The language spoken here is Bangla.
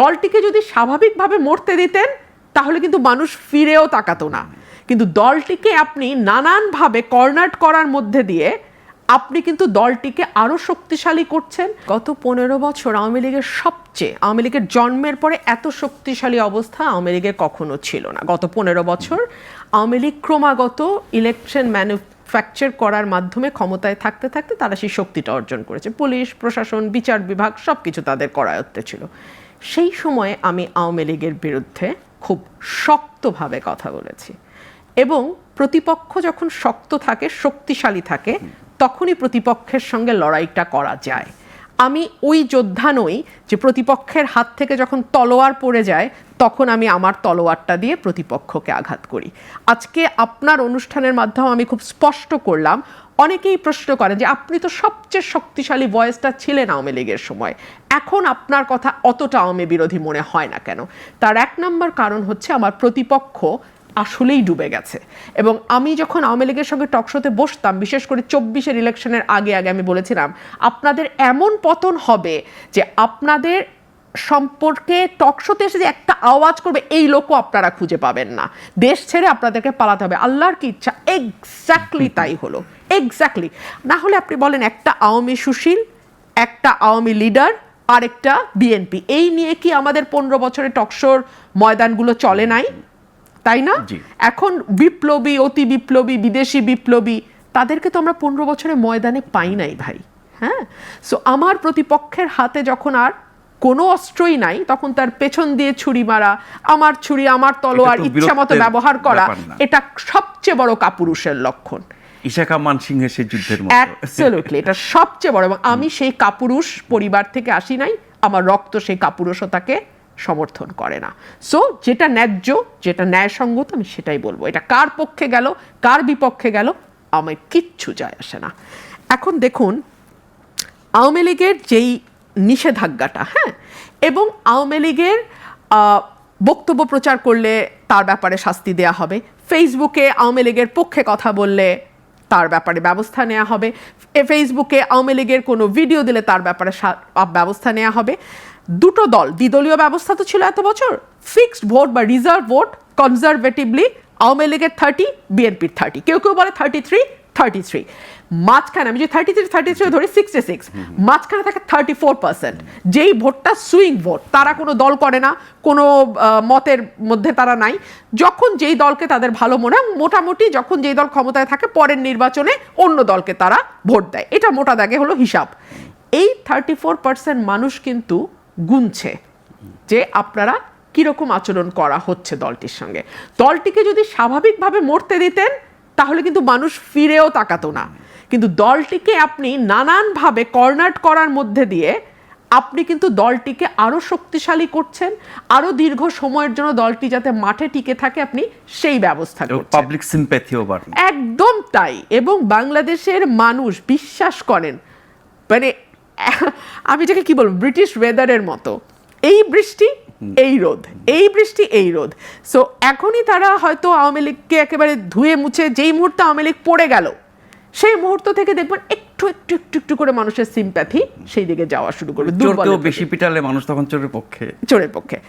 দলটিকে যদি স্বাভাবিকভাবে মরতে দিতেন, তাহলে কিন্তু মানুষ ফিরেও তাকাতো না। কিন্তু দলটিকে আপনি নানানভাবে কর্নার করার মধ্যে দিয়ে আপনি কিন্তু দলটিকে আরও শক্তিশালী করছেন। গত পনেরো বছর আওয়ামী লীগের সবচেয়ে, আওয়ামী লীগের জন্মের পরে এত শক্তিশালী অবস্থা আওয়ামী লীগের কখনো ছিল না। গত পনেরো বছর আওয়ামী লীগ ক্রমাগত ইলেকশন ম্যানুফ্যাকচার করার মাধ্যমে ক্ষমতায় থাকতে থাকতে তারা সেই শক্তিটা অর্জন করেছে। পুলিশ, প্রশাসন, বিচার বিভাগ সব কিছু তাদের করায়ত্তে ছিল। সেই সময়ে আমি আওয়ামী লীগের বিরুদ্ধে খুব শক্তভাবে কথা বলেছি। এবং প্রতিপক্ষ যখন শক্ত থাকে, শক্তিশালী থাকে, তখনই প্রতিপক্ষের সঙ্গে লড়াইটা করা যায়। আমি ওই যোদ্ধা নই যে প্রতিপক্ষের হাত থেকে যখন তলোয়ার পড়ে যায়, তখন আমি আমার তলোয়ারটা দিয়ে প্রতিপক্ষকে আঘাত করি। আজকে আপনার অনুষ্ঠানের মাধ্যমে আমি খুব স্পষ্ট করলাম। অনেকেই প্রশ্ন করেন যে, আপনি তো সবচেয়ে শক্তিশালী ভয়েসটা ছিলেন আওয়ামী লীগের সময়। এখন আপনার কথা অতটা আওয়ামী বিরোধী মনে হয় না কেন? তার এক নম্বর কারণ হচ্ছে আমার প্রতিপক্ষ আসলেই ডুবে গেছে। এবং আমি যখন আওয়ামী লীগের সঙ্গে টকশোতে বসতাম, বিশেষ করে চব্বিশের ইলেকশনের আগে আগে আমি বলেছিলাম, আপনাদের এমন পতন হবে যে আপনাদের সম্পর্কে টকশোতে এসে যে একটা আওয়াজ করবে, এই লোকও আপনারা খুঁজে পাবেন না। দেশ ছেড়ে আপনাদেরকে পালাতে হবে। আল্লাহর কি ইচ্ছা? এক্স্যাক্টলি তাই হলো। এক্স্যাক্টলি না হলে আপনি বলেন একটা আওয়ামী সুশীল, একটা আওয়ামী লিডার, আরেকটা বিএনপি। এই নিয়ে কি আমাদের পনেরো বছরের টকশোর ময়দানগুলো চলে নাই? তাই না? এখন বিপ্লবী অতি বিপ্লবী বিদেশি বিপ্লবী তাদেরকে তো আমরা পনেরো বছরে ময়দানে পাই নাই ভাই হ্যাঁ? সো আমার প্রতিপক্ষের হাতে যখন আর কোনো অস্ত্রই নাই তখন তার পেছন দিয়ে ছুরি মারা আমার ছুরি আমার তলোয়ার ইচ্ছা মতো ব্যবহার করা এটা সবচেয়ে বড় কাপুরুষের লক্ষণ। ইশাকা মানসিংহের সেই যুদ্ধের অ্যাবসলিউটলি এটা সবচেয়ে বড় এবং আমি সেই কাপুরুষ পরিবার থেকে আসি নাই আমার রক্ত সেই কাপুরুষতাকে সমর্থন করে না। সো যেটা ন্যায্য, যেটা ন্যায়সঙ্গত, আমি সেটাই বলব। এটা কার পক্ষে গেল, কার বিপক্ষে গেল আমার কিচ্ছু যায় আসে না। এখন দেখুন, আওয়ামী লীগের যেই নিষেধাজ্ঞাটা হ্যাঁ এবং আওয়ামী লীগের বক্তব্য প্রচার করলে তার ব্যাপারে শাস্তি দেয়া হবে। ফেসবুকে আওয়ামী লীগের পক্ষে কথা বললে তার ব্যাপারে ব্যবস্থা নেওয়া হবে। ফেসবুকে আওয়ামী লীগের কোনো ভিডিও দিলে তার ব্যাপারে ব্যবস্থা নেওয়া হবে। দুটো দল, দ্বিদলীয় ব্যবস্থা তো ছিল এত বছর। ফিক্সড ভোট বা রিজার্ভ ভোট কনজারভেটিভলি আওয়ামী লীগের থার্টি বিএনপির থার্টি কেউ কেউ বলে থার্টি থ্রি থার্টি থ্রি মাঝখানে, আমি যদি থার্টি থ্রি থার্টি থ্রি ধরি সিক্সটি সিক্স মাঝখানে থাকে থার্টি ফোর পার্সেন্ট যেই ভোটটা সুইং ভোট তারা কোনো দল করে না, কোনো মতের মধ্যে তারা নাই। যখন যেই দলকে তাদের ভালো মনে হয়, মোটামুটি যখন যেই দল ক্ষমতায় থাকে, পরের নির্বাচনে অন্য দলকে তারা ভোট দেয়। এটা মোটা দাগে হলো হিসাব। এই থার্টি ফোর পার্সেন্ট মানুষ কিন্তু গুনছে যে আপনারা কীরকম আচরণ করা হচ্ছে দলটির সঙ্গে। দলটিকে যদি স্বাভাবিকভাবে মরতে দিতেন তাহলে কিন্তু মানুষ ফিরেও তাকাতো না। কিন্তু দলটিকে আপনি নানানভাবে কর্নার করার মধ্যে দিয়ে আপনি কিন্তু দলটিকে আরও শক্তিশালী করছেন আরও দীর্ঘ সময়ের জন্য দলটি যাতে মাঠে টিকে থাকে আপনি সেই ব্যবস্থা পাবলিক সিম্প্যাথিও একদম তাই। এবং বাংলাদেশের মানুষ বিশ্বাস করেন মানে আমি যেটা কি বলব ব্রিটিশ ওয়েদারের মতো। এই বৃষ্টি এই রোদ এই বৃষ্টি এই রোদ। সো এখনই তারা হয়তো আওয়ামী লীগকে একেবারে ধুয়ে মুছে যেই মুহূর্তে আওয়ামী লীগ পড়ে গেল সেই মুহূর্ত থেকে দেখবেন একটু একটু একটু একটু করে মানুষের সিম্প্যাথি সেই দিকে যাওয়া শুরু করবে বেশি পিটালে মানুষ তখন চোরের পক্ষে। চোরের পক্ষে।